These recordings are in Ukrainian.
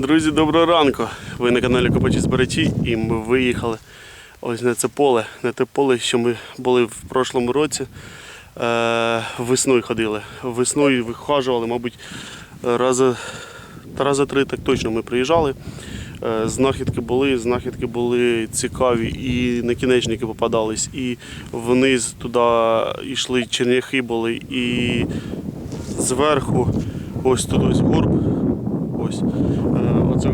Друзі, доброго ранку! Ви на каналі Копачі Збирачі і ми виїхали ось на це поле, на те поле, що ми були в прошлому році. Е, весною ходили. Весною вихажували, мабуть, рази, рази три так точно ми приїжджали. Е, знахідки були, знахідки були цікаві, і накінечники попадались, і вниз туди йшли черняхи були, і зверху ось тут ось горб. Ось. Е, Оце, е,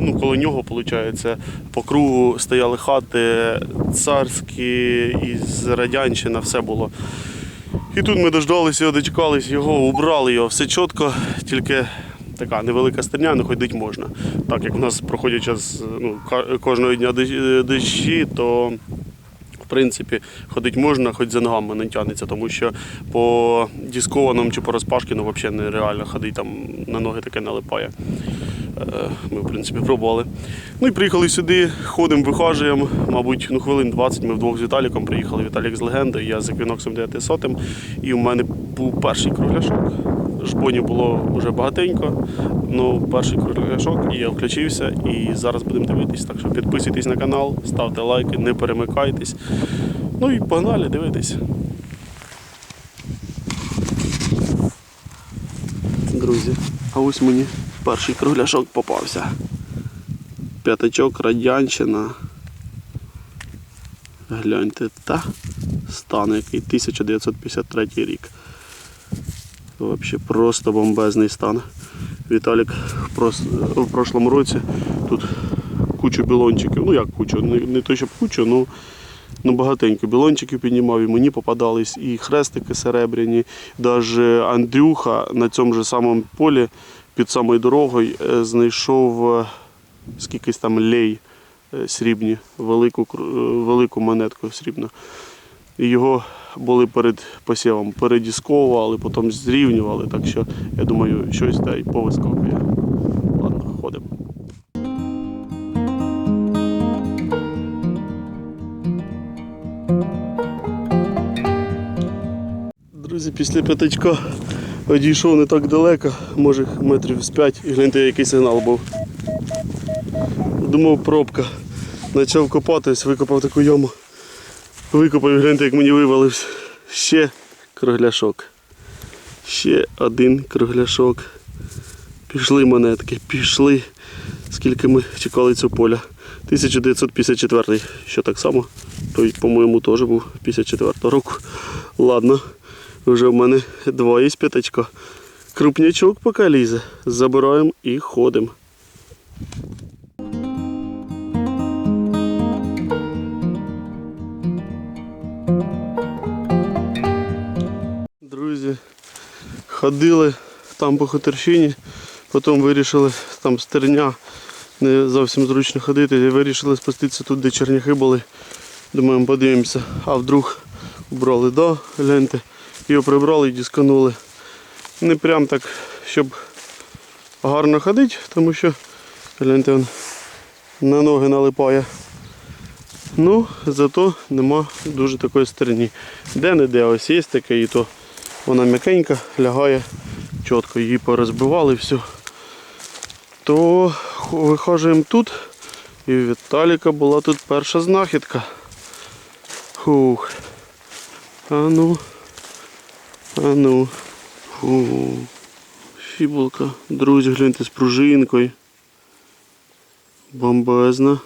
ну, коло нього, виходить, по кругу стояли хати царські, із Радянщина, все було. І тут ми дождалися, дочекались його, убрали його, все чітко, тільки така невелика стерня, але ходити можна. Так як в нас проходять час ну, кожного дня дощі, то принципі, ходити можна, хоч за ногами не тягнеться, тому що по дискованому чи по розпашкіну взагалі нереально ходити, там на ноги таке налипає. Е, Ми, в принципі, пробували. Ну і приїхали сюди, ходимо, вихажуємо. Мабуть, ну, хвилин 20 ми вдвох з Віталіком приїхали. Віталік з легендою, я з еквіноксом 900. І у мене був перший кругляшок. Жбонів було вже багатенько. Ну, перший кругляшок, і я включився. І зараз будемо дивитись. Так що підписуйтесь на канал, ставте лайки, не перемикайтесь. Ну і погнали дивитись. Друзі, а ось мені перший кругляшок попався. П'ятачок Радянщина. Гляньте, та стан який 1953 рік. Взагалі просто бомбезний стан. Віталік в, прошлому році тут кучу білончиків, ну як кучу, не, не то щоб кучу, ну, ну багатенько білончиків піднімав, і мені попадались і хрестики серебряні. Навіть Андрюха на цьому ж самому полі під самою дорогою е, знайшов е, скількись там лей е, срібні, велику, велику монетку срібну. І його були перед посівом передісковували, потім зрівнювали. Так що я думаю, щось та й повискакує. Ладно, ходимо. Друзі, після п'ятачка одійшов не так далеко, може метрів з п'ять, і гляньте, який сигнал був. Думав, пробка. Почав копатись, викопав таку яму. Викопав гляньте, як мені вивалився. Ще кругляшок. Ще один кругляшок. Пішли монетки, пішли. Скільки ми чекали цього поля. 1954, що так само. Той, по-моєму, теж був 54 року. Ладно, вже в мене два із п'ятачка. Крупнячок поки лізе. Забираємо і ходимо. Ходили там по хуторщині, потім вирішили там стерня, не зовсім зручно ходити, і вирішили спуститися тут, де черняхи були. Думаємо, подивимося, а вдруг убрали, да, гляньте, його прибрали і дисканули. Не прям так, щоб гарно ходити, тому що гляньте, він на ноги налипає. Ну, зато нема дуже такої стерні. Де-не-де ось є таке, і то вона м'якенька, лягає чітко, її порозбивали все. То вихожуємо тут. І у Віталіка була тут перша знахідка. Фух. А ну. А ну. Фу. Фібулка. Друзі, гляньте з пружинкою. Бомбезна.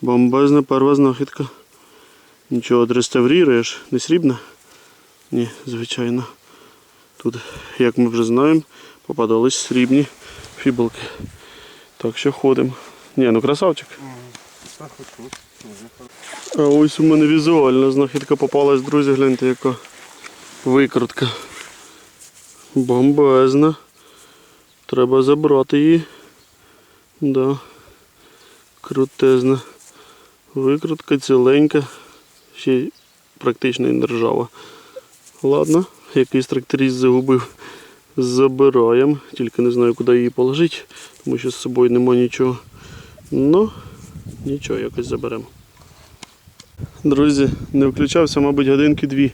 Бомбезна перша знахідка. Нічого, отреставріруєш, не срібна? Ні, звичайно. Тут, як ми вже знаємо, попадались срібні фібулки. Так що ходимо. Ні, ну красавчик. А ось у мене візуальна знахідка попалась, друзі, гляньте, яка викрутка. Бомбезна. Треба забрати її. Да. Крутезна. Викрутка ціленька. Ще практично і не ржава. Ладно, якийсь тракторист загубив. Забираємо. Тільки не знаю, куди її положити, тому що з собою нема нічого. Ну, нічого, якось заберемо. Друзі, не включався, мабуть, годинки дві.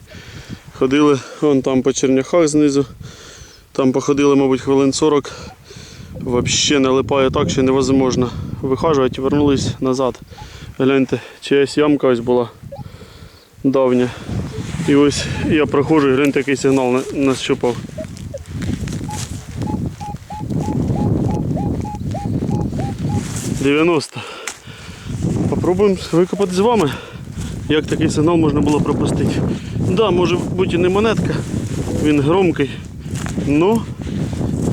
Ходили вон там по черняхах знизу. Там походили, мабуть, хвилин 40. Взагалі налипає так, що невозможно вихажувати. Вернулись назад. Гляньте, чиясь ямка ось була давня. І ось я проходжу, і гляньте, який сигнал на- нащупав. Дев'яносто. Попробуємо викопати з вами, як такий сигнал можна було пропустити. Да, може бути не монетка, він громкий. Ну,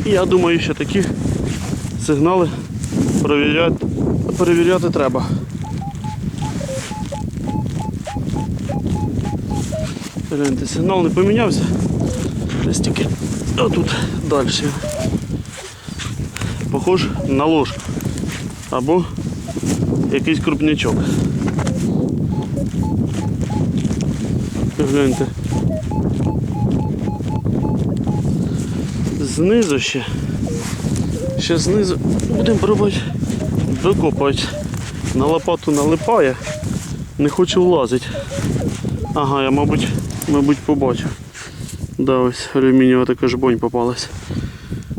я думаю, що такі сигнали перевіряти, перевіряти треба. Гляньте, сигнал не помінявся. Десь тільки отут далі. Похож на ложку. Або якийсь крупнячок. Гляньте. Знизу ще. Ще знизу будемо пробувати викопати. На лопату налипає, не хоче влазити. Ага, я мабуть, мабуть побачив. Да, ось алюмінієва така жбонь попалась.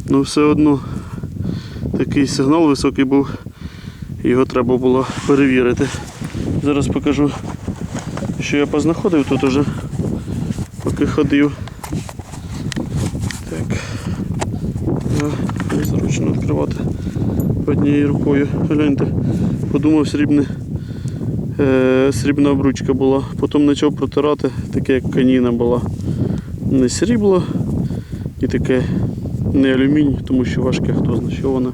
Ну все одно такий сигнал високий був. Його треба було перевірити. Зараз покажу, що я познаходив тут уже, поки ходив. Так. А, Незручно відкривати однією рукою. Гляньте, подумав срібне. Е, срібна обручка була. Потім почав протирати, таке як каніна була. Не срібло і таке не алюміній, тому що важке, хто знає, що воно.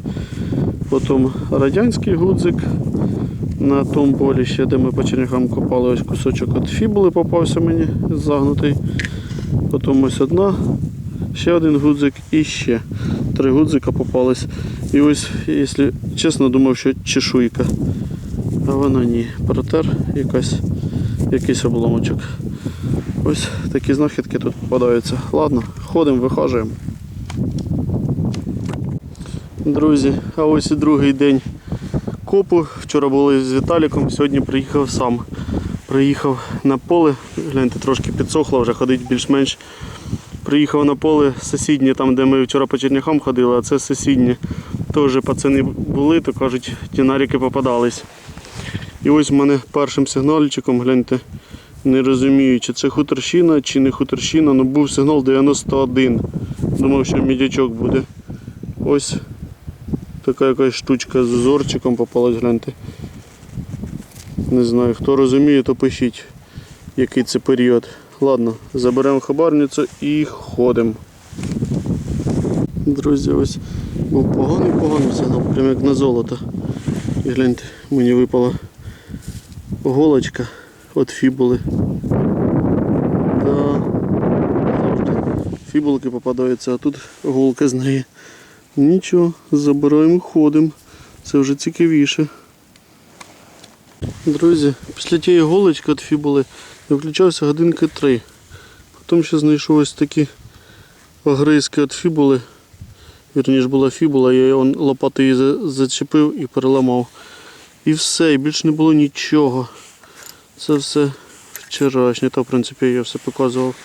Потім радянський гудзик на тому полі ще, де ми по черняхам копали, ось кусочок від фібули попався мені загнутий. Потім ось одна, ще один гудзик і ще три гудзика попались. І ось, якщо чесно, думав, що чешуйка. А вона ні. Протер якась, якийсь обломочок. Ось такі знахідки тут попадаються. Ладно, ходимо, вихажуємо. Друзі, а ось і другий день копу. Вчора були з Віталіком, сьогодні приїхав сам. Приїхав на поле, гляньте, трошки підсохло, вже ходить більш-менш. Приїхав на поле сусіднє, там, де ми вчора по черняхам ходили, а це сусіднє. Теж пацани були, то кажуть, динарики попадались. І ось в мене першим сигнальчиком, гляньте, не розумію, чи це хуторщина, чи не хуторщина, але був сигнал 91. Думав, що мідячок буде. Ось така якась штучка з зорчиком попалась, гляньте. Не знаю, хто розуміє, то пишіть, який це період. Ладно, заберемо хабарницю і ходимо. Друзі, ось був поганий поганий сигнал, прям як на золото. І гляньте, мені випала голочка від фібули. Да, фібулки попадаються, а тут голка з неї. Нічого, забираємо, ходимо. Це вже цікавіше. Друзі, після тієї голочки від фібули я включався годинки три. Потім ще знайшов ось такі огризки від фібули. Вірніше була фібула, я лопатою зачепив і переламав. І все, і більше не було нічого. Це все вчорашнє, та в принципі я все показував.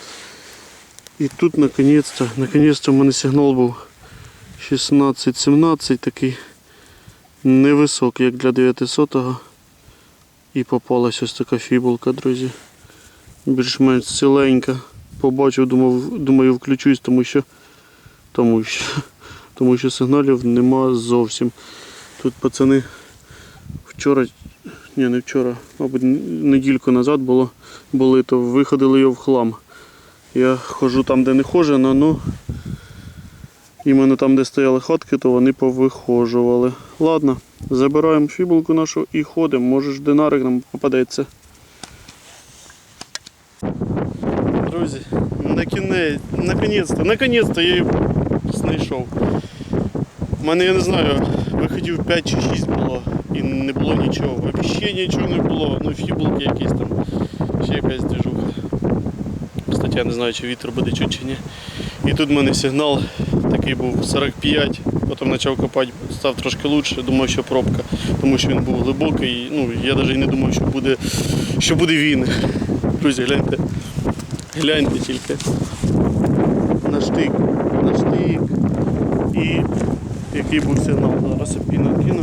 І тут наконець-то, наконець-то в мене сигнал був 16-17 такий невисокий, як для 900-го. І попалась ось така фібулка, друзі. Більш-менш ціленька. Побачив, думав, думаю, включусь, тому що, тому що, тому що сигналів нема зовсім. Тут пацани вчора, ні, не вчора, мабуть, недільку назад було, були, то виходили його в хлам. Я ходжу там, де не хожено, ну іменно там, де стояли хатки, то вони повихожували. Ладно, забираємо фібулку нашу і ходимо. Може ж динарик нам попадеться. Друзі, наконець-то, наконець-то я її знайшов. У мене, я не знаю, виходів 5 чи 6 було і не було нічого. Взагалі нічого не було. Ну, фібулки якісь там, ще якась движуха. Кстати, я не знаю, чи вітер буде чуть чи ні. І тут в мене сигнал такий був 45, потім почав копати, став трошки лучше, думав, що пробка, тому що він був глибокий. Ну, я навіть не думав, що буде, що буде він. Друзі, гляньте. Гляньте тільки. На штик. На штик. І який був сигнал. Зараз я піну кину.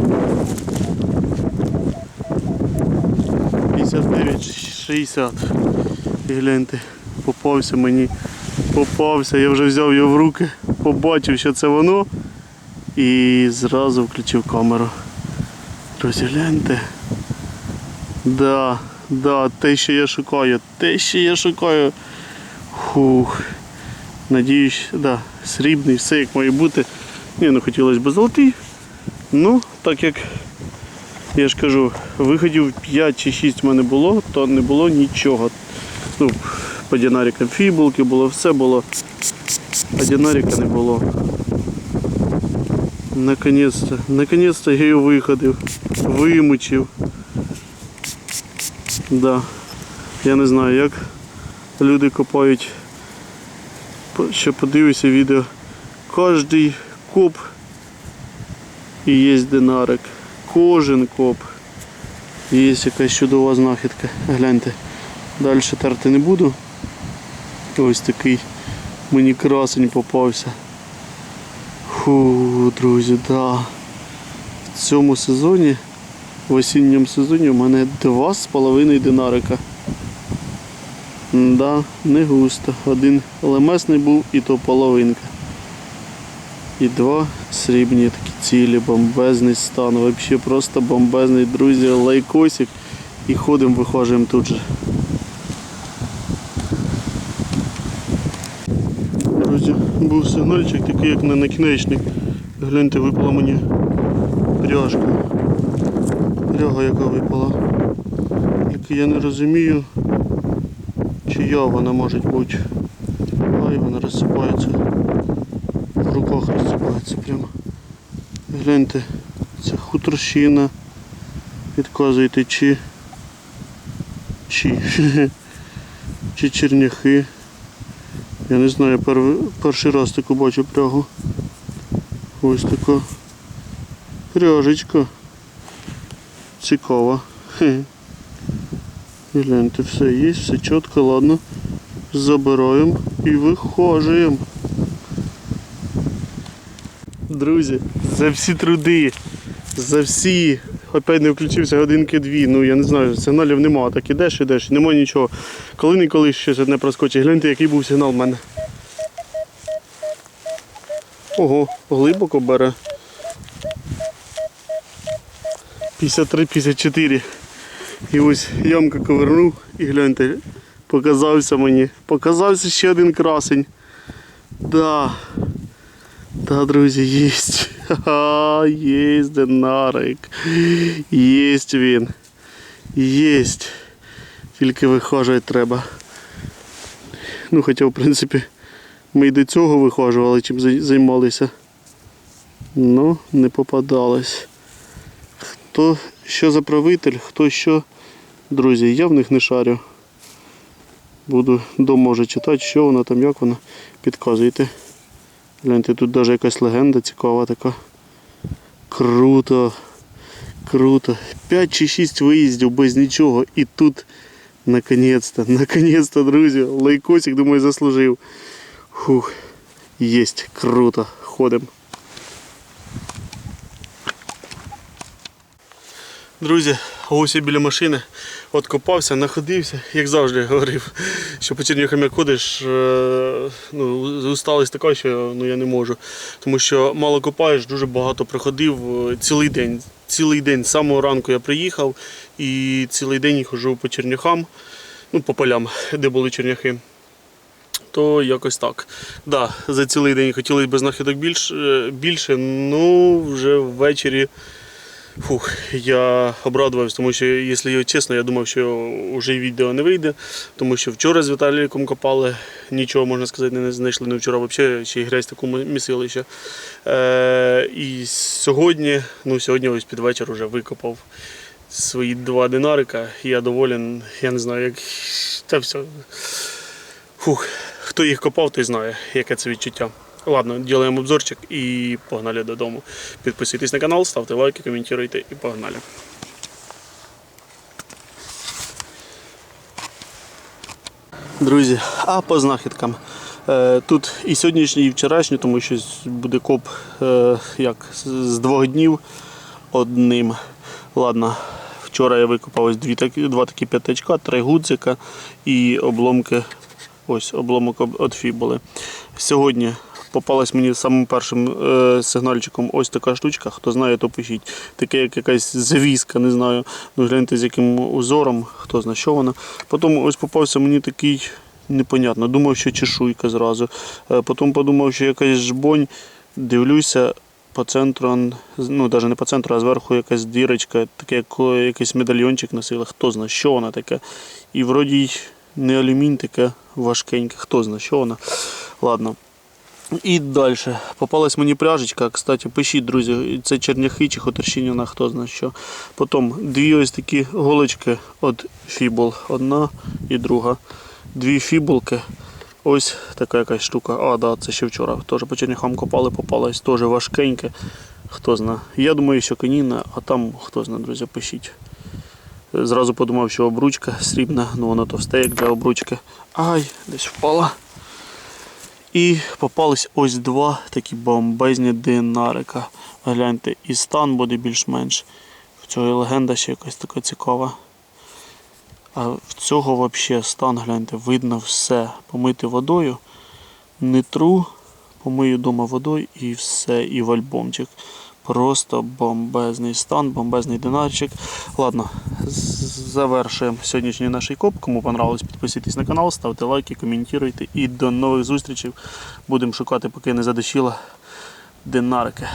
59-60. І гляньте, попався мені. Попався, я вже взяв його в руки, побачив, що це воно. І зразу включив камеру. Друзі, гляньте. Да, да, те, що я шукаю, те, що я шукаю. Фух. Надіюсь, да, срібний, все як має бути. Ні, ну хотілося б золотий. Ну, так як я ж кажу, виходів 5 чи 6 в мене було, то не було нічого. Ну, по динарикам фібулки було, все було. А динарика не було. Наконец-то, наконец-то я його виходив, вимучив. Да. Я не знаю, як люди копають. Ще подивлюся відео. Кожний коп і є динарик. Кожен коп. Є якась чудова знахідка. Гляньте. Далі терти не буду. Ось такий мені красень попався. Фу, друзі, да. В цьому сезоні, в осінньому сезоні у мене два з половиною динарика. Да, не густо. Один лемесний був і то половинка. І два срібні такі цілі, бомбезний стан. Взагалі просто бомбезний, друзі, лайкосик. І ходимо, вихожуємо тут же. Друзі, був сигнальчик такий, як на накінечник. Гляньте, випала мені пряжка. Пряга яка випала. Тільки я не розумію, чия вона може бути. Ай, вона розсипається. В руках розсипається прямо. Гляньте, це хуторщина. Підказуйте, чи. Чи. Чи черняхи. Я не знаю, пер- перший раз таку бачу прягу. Ось така пряжечка. Цікава. Гляньте, все є, все чітко, ладно. Забираємо і вихожуємо. Друзі, за всі труди, за всі. Опять не включився годинки дві. Ну я не знаю, сигналів нема. Так ідеш, ідеш, нема нічого. Коли-ніколи щось одне проскочить. Гляньте, який був сигнал в мене. Ого, глибоко бере. 53-54. І ось ямка ковернув і гляньте, показався мені. Показався ще один красень. Да. Да, друзі, єсть. Ха-ха, єсть динарик. Єсть він. Єсть. Тільки вихожувати треба. Ну, хоча, в принципі, ми й до цього вихожували, чим займалися. Ну, не попадалось. Хто що за правитель, хто що. Друзі, я в них не шарю. Буду дома вже читати, що вона там, як вона. Підказуйте. Гляньте, тут навіть якась легенда цікава така. Круто. Круто. 5 чи 6 виїздів без нічого. І тут наконец-то, наконец-то, друзі, лайкосик, думаю, заслужив. Фух. Єсть, круто. Ходимо. Друзі, ось я біля машини откопався, находився, як завжди говорив, що по Черніхам як ходиш, е, ну, усталість така, що ну, я не можу. Тому що мало копаєш, дуже багато проходив е, цілий день. Цілий день з самого ранку я приїхав і цілий день хожу по Черняхам, ну, по полям, де були черняхи. То якось так. Да, за цілий день хотілося б знахідок більше, більше, ну вже ввечері. Фух, я обрадувався, тому що, якщо чесно, я думав, що вже відео не вийде, тому що вчора з Віталіком копали, нічого можна сказати, не знайшли. Не вчора взагалі ще й грязь таку місили ще. Е, і сьогодні, ну сьогодні ось під вечір вже викопав свої два динарика. Я доволен, я не знаю, як. Та все. Фух, хто їх копав, той знає, яке це відчуття. Ладно, ділаємо обзорчик і погнали додому. Підписуйтесь на канал, ставте лайки, коментуйте і погнали. Друзі, а по знахідкам. Е, Тут і сьогоднішній, і вчорашній, тому що буде коп е, як з- двох днів одним. Ладно, вчора я викопав ось дві два такі п'ятачка, три гудзика і обломки. Ось обломок від фібули. Сьогодні попалась мені самим першим е, сигнальчиком ось така штучка. Хто знає, то пишіть. Таке як якась завіска, не знаю. Ну гляньте з яким узором, хто знає, що вона. Потім ось попався мені такий непонятно. Думав, що чешуйка зразу. Е, Потім подумав, що якась жбонь. Дивлюся. По центру, ну навіть не по центру, а зверху якась дірочка, таке як якийсь медальйончик носила, хто знає, що вона таке. І вроді не алюмінь, таке важкеньке, хто знає, що вона. Ладно. І далі. Попалась мені пряжечка. Кстати, пишіть, друзі, це черняхи чи хотерщинівна, хто знає що. Потім дві ось такі голочки від фібул. Одна і друга. Дві фібулки. Ось така якась штука. А, да, це ще вчора. Теж по черняхам копали, попалась теж важкеньке. Хто знає. Я думаю, що каніна, а там хто знає, друзі, пишіть. Зразу подумав, що обручка срібна, ну воно товсте, як для обручки. Ай, десь впала. І попались ось два такі бомбезні динарика. Гляньте, і стан буде більш-менш. В цього легенда ще якась така цікава. А в цього взагалі стан, гляньте, видно все. Помити водою, не тру, помию вдома водою і все, і в альбомчик. Просто бомбезний стан, бомбезний динарчик. Ладно, завершуємо сьогоднішній наш коп. Кому понравилось, підписуйтесь на канал, ставте лайки, коментуйте і до нових зустрічей. Будемо шукати, поки не задушіла динарики.